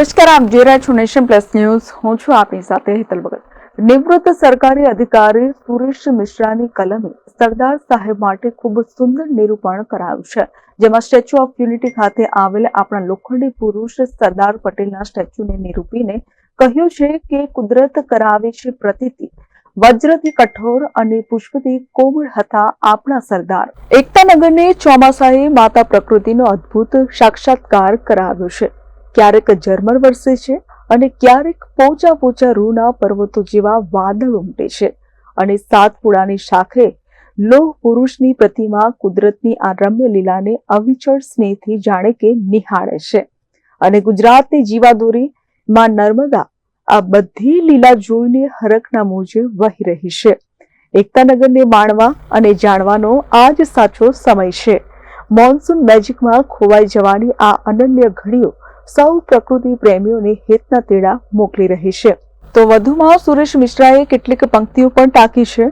નમસ્કાર, આપ જોઈ રહ્યા છો નેશન પ્લસ ન્યૂઝ. હું છું આપની સાથે હેતલ ભગત. નિવૃત્ત સરકારી અધિકારી સુરેશ મિશ્રાની કલમે સરદાર સાહેબ માટે ખૂબ સુંદર નિરૂપણ કરાયું છે, જેમાં સ્ટેચ્યુ ઓફ યુનિટી ખાતે આવેલ આપણા લોખંડી પુરુષ સરદાર પટેલના સ્ટેચ્યુને નિરૂપીને કહ્યું છે કે કુદરત કરાવે છે પ્રતિતિ. વજ્રથી કઠોર અને પુષ્પથી કોમળ હતા આપણા સરદાર. એકતાનગરને ચોમાસાએ માતા પ્રકૃતિનો અદ્ભુત સાક્ષાત્કાર કરાવ્યો છે. ક્યારેક ઝરમર વરસે છે અને ક્યારેક પોચા પોચા રૂના પર્વતો જેવા વાદળ ઉમટે છે. અને સાતપુડાની શાખે લોહ પુરુષની પ્રતિમા કુદરતની આ રમ્ય લીલાને અવિચળ સ્નેહથી જાણે કે નિહાળે છે. અને ગુજરાતની જીવાદોરી માં નર્મદા આ બધી લીલા જોઈને હરખના મોજે વહી રહી છે. એકતાનગરને માણવા અને જાણવાનો આ જ સાચો સમય છે. મોન્સૂન મેજિકમાં ખોવાઈ જવાની આ અનન્ય ઘડીઓ સૌ પ્રકૃતિ પ્રેમીઓને હિતના તેડા મોકલી રહી છે. તો વધુમાં સુરેશ મિશ્રાએ કેટલીક પંક્તિઓ પણ ટાંકી છે,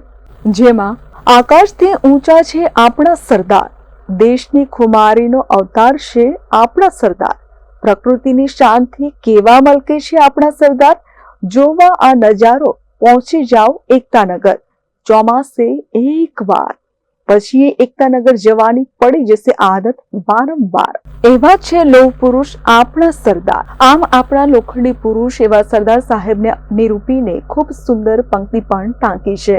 જેમાં આકાશથી ઊંચા છે આપણા સરદાર, દેશની ખુમારીનો અવતાર છે આપણા સરદાર, પ્રકૃતિની શાંતિ કેવા મલકે છે આપણા સરદાર? જોવા આ નજારો પહોંચી જાઓ એકતાનગર, ચોમાસે એક વાર. પછી એકતાનગર જવાની પડી જશે આદત વારંવાર. એવા છે લોહ પુરુષ આપણા સરદાર. આમ આપણા લોખંડી પુરુષ એવા સરદાર સાહેબને નિરૂપીને ખૂબ સુંદર પંક્તિ પણ ટાંકી છે.